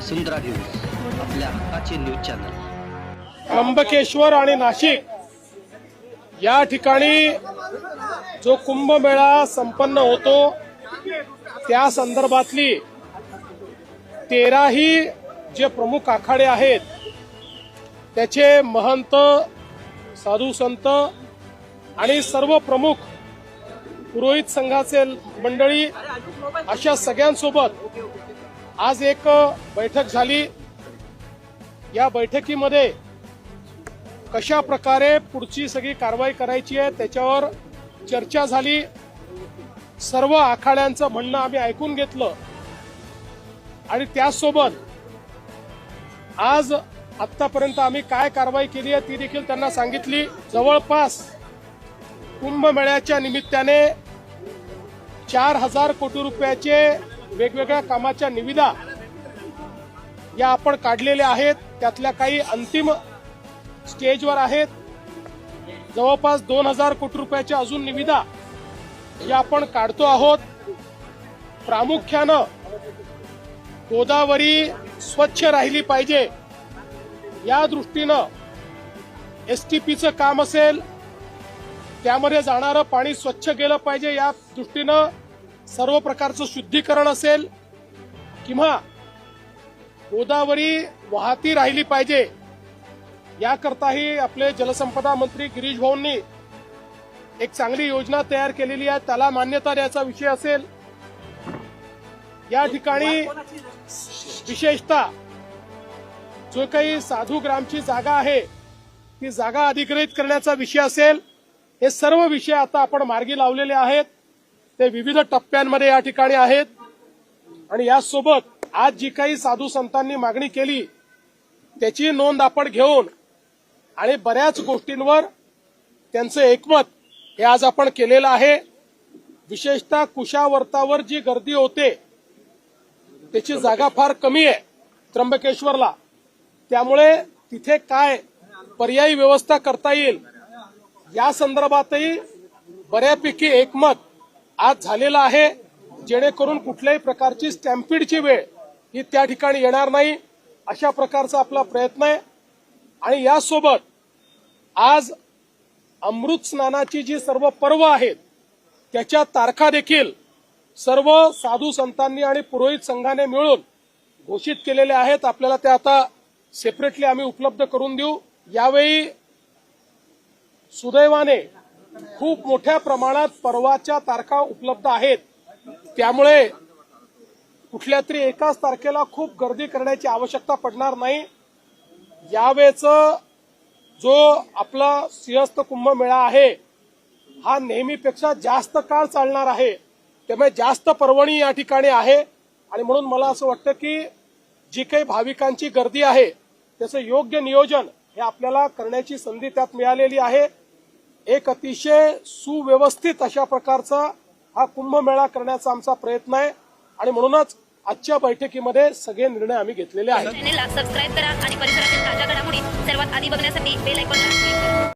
वसुंधरा news आपल्या हक्काचे news channel. Trimbakeshwar आणि नाशिक या ठिकाणी जो कुंभमेळा संपन्न होतो त्या संदर्भातली तेराही जे प्रमुख आखाडे आहेत त्याचे महंत साधू संत आणि सर्व प्रमुख पुरोहित संघाचे मंडळी अशा सगळ्यांसोबत आज एक बैठक झाली. या बैठकीमध्ये कशा प्रकारे पुढची सगळी कारवाई करायची आहे त्याच्यावर चर्चा झाली. सर्व आखाड्यांचं म्हणणं आम्ही ऐकून घेतलं. आणि त्याचसोबत आज आतापर्यंत आम्ही काय कारवाई केली आहे ती देखील त्यांना सांगितली. जवळपास कुंभमेळ्याच्या निमित्ताने चार हजार कोटी रुपयाचे वेगवेगळ्या कामाच्या निविदा या आपण काढलेल्या आहेत. त्यातल्या काही अंतिम स्टेजवर आहेत. जवळपास दोन हजार कोटी रुपयाच्या अजून निविदा या आपण काढतो आहोत. प्रामुख्यानं गोदावरी स्वच्छ राहिली पाहिजे. या दृष्टीनं एस टी पीचं काम असेल त्यामध्ये जाणारं पाणी स्वच्छ गेलं पाहिजे या दृष्टीनं. सर्व प्रकारचं शुद्धीकरण असेल किंवा गोदावरी वाहती राहिली पाहिजे याकरताही आपले जलसंपदा मंत्री गिरीश भाऊंनी एक चांगली योजना तयार केलेली आहे. त्याला मान्यता द्यायचा विषय असेल. या ठिकाणी विशेषतः जो काही साधू ग्रामची जागा आहे ती जागा अधिग्रहित करण्याचा विषय असेल. हे सर्व विषय आता आपण मार्गी लावलेले आहेत. ते विविध टप्प्यांमध्ये या ठिकाणी आहेत. आणि यासोबत आज जी काही साधू संतांनी मागणी केली त्याची नोंद आपण घेऊन आणि बऱ्याच गोष्टींवर त्यांचं एकमत हे आज आपण केलेलं आहे. विशेषतः कुशावर्तावर जी गर्दी होते त्याची जागा फार कमी आहे त्र्यंबकेश्वरला. त्यामुळे तिथे काय पर्यायी व्यवस्था करता येईल या संदर्भातही बऱ्यापैकी एकमत आज झालेला आहे. जेणेकरून कुठल्याही प्रकारची स्टॅम्पिडची वेळ ही त्या ठिकाणी येणार नाही. अशा प्रकारचा आपला प्रयत्न आहे. आणि यासोबत आज अमृत स्नानाची जी सर्व पर्व आहेत त्याच्या तारखा देखील सर्व साधू संतांनी आणि पुरोहित संघाने मिळून घोषित केलेल्या आहेत. आपल्याला त्या आता सेपरेटली आम्ही उपलब्ध करून देऊ. यावेळी सुदैवाने खूप मोठ्या प्रमाणात पर्वाच्या तारखा उपलब्ध आहेत. त्यामुळे कुठल्या तरी एकाच तारखेला खूप गर्दी करण्याची आवश्यकता पडणार नाही. यावेळेचं जो आपला सिंहस्थ कुंभमेळा आहे हा नेहमीपेक्षा जास्त काळ चालणार आहे. त्यामुळे जास्त पर्वणी या ठिकाणी आहे. आणि म्हणून मला असं वाटतं की जी काही भाविकांची गर्दी आहे त्याचं योग्य नियोजन हे आपल्याला करण्याची संधी त्यात मिळालेली आहे. एक अतिशय सुव्यवस्थित अशा प्रकारचा हा कुंभमेळा करण्याचा आमचा प्रयत्न आहे. आणि म्हणूनच आजच्या बैठकीमध्ये सगळे निर्णय आम्ही घेतलेले आहेत. चॅनेलला सबस्क्राईब करा आणि परिसरातील ताज्या घडामोडी सर्वात आधी बघण्यासाठी बेल आयकॉनला क्लिक करा.